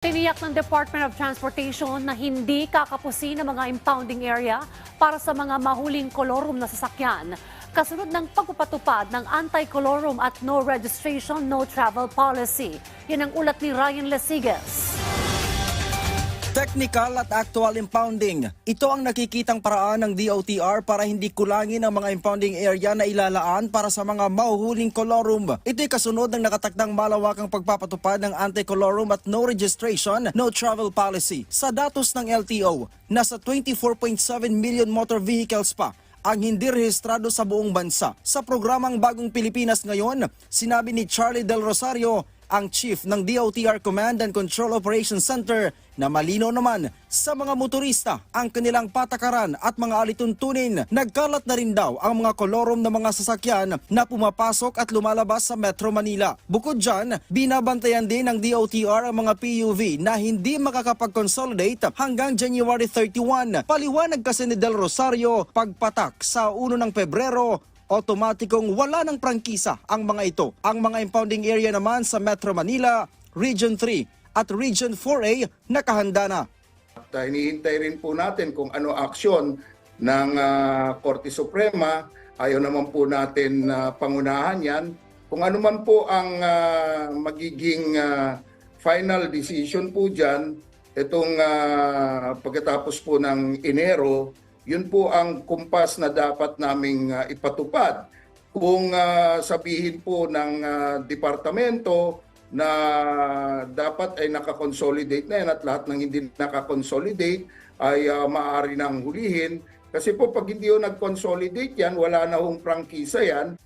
Tiniyak ng Department of Transportation na hindi kakapusin ang mga impounding area para sa mga mahuling kolorum na sasakyan. Kasunod ng pagpapatupad ng anti-colorum at no registration, no travel policy. Yan ang ulat ni Ryan Lesigas. Technical at actual impounding. Ito ang nakikitang paraan ng DOTR para hindi kulangin ang mga impounding area na ilalaan para sa mga mahuhuling colorum. Ito'y kasunod ng nakatakdang malawakang pagpapatupad ng anti-colorum at no registration, no travel policy. Sa datos ng LTO, nasa 24.7 million motor vehicles pa ang hindi rehistrado sa buong bansa. Sa programang Bagong Pilipinas ngayon, sinabi ni Charlie Del Rosario, ang chief ng DOTR Command and Control Operations Center na malino naman sa mga motorista ang kanilang patakaran at mga alituntunin. Nagkalat na rin daw ang mga kolorom ng mga sasakyan na pumapasok at lumalabas sa Metro Manila. Bukod dyan, binabantayan din ng DOTR ang mga PUV na hindi makakapag-consolidate hanggang January 31. Paliwanag kasi ni Del Rosario, pagpatak sa 1 ng Pebrero, otomatikong wala ng prangkisa ang mga ito. Ang mga impounding area naman sa Metro Manila, Region 3 at Region 4A nakahanda na. At uh, hinihintay rin po natin kung ano aksyon ng ah, Korte Suprema. Ayaw naman po natin na pangunahan yan. Kung ano man po ang ah, magiging ah, final decision po dyan, itong ah, pagkatapos po ng Enero, yun po ang kumpas na dapat naming ah, ipatupad. Kung ah, sabihin po ng ah, departamento na dapat ay nakakonsolidate na yan at lahat ng hindi nakakonsolidate ay ah, maaari nang hulihin. Kasi po pag hindi yung nag-consolidate yan, wala na hong prangkisa yan,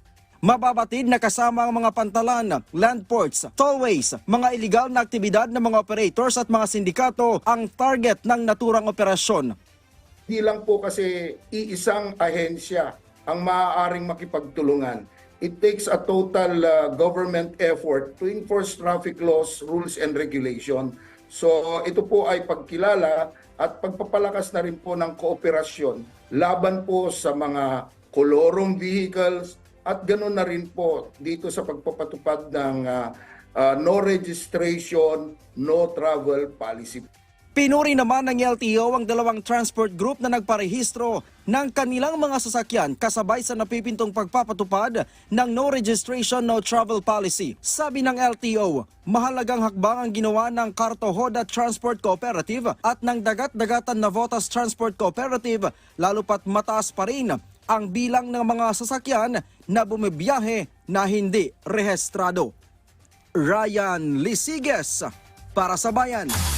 Mababatid na kasama ang mga pantalan, land ports, tollways, mga illegal na aktibidad ng mga operators at mga sindikato ang target ng naturang operasyon. Hindi lang po kasi iisang ahensya ang maaaring makipagtulungan. It takes a total uh, government effort to enforce traffic laws, rules, and regulation. So ito po ay pagkilala at pagpapalakas na rin po ng kooperasyon laban po sa mga kolorong vehicles at ganoon na rin po dito sa pagpapatupad ng uh, uh, no registration, no travel policy. Pinuri naman ng LTO ang dalawang transport group na nagparehistro ng kanilang mga sasakyan kasabay sa napipintong pagpapatupad ng no registration, no travel policy. Sabi ng LTO, mahalagang hakbang ang ginawa ng Cartohoda Transport Cooperative at ng Dagat-Dagatan Navotas Transport Cooperative lalo pat mataas pa rin ang bilang ng mga sasakyan na bumibiyahe na hindi rehistrado. Ryan Lisiges para sa Bayan.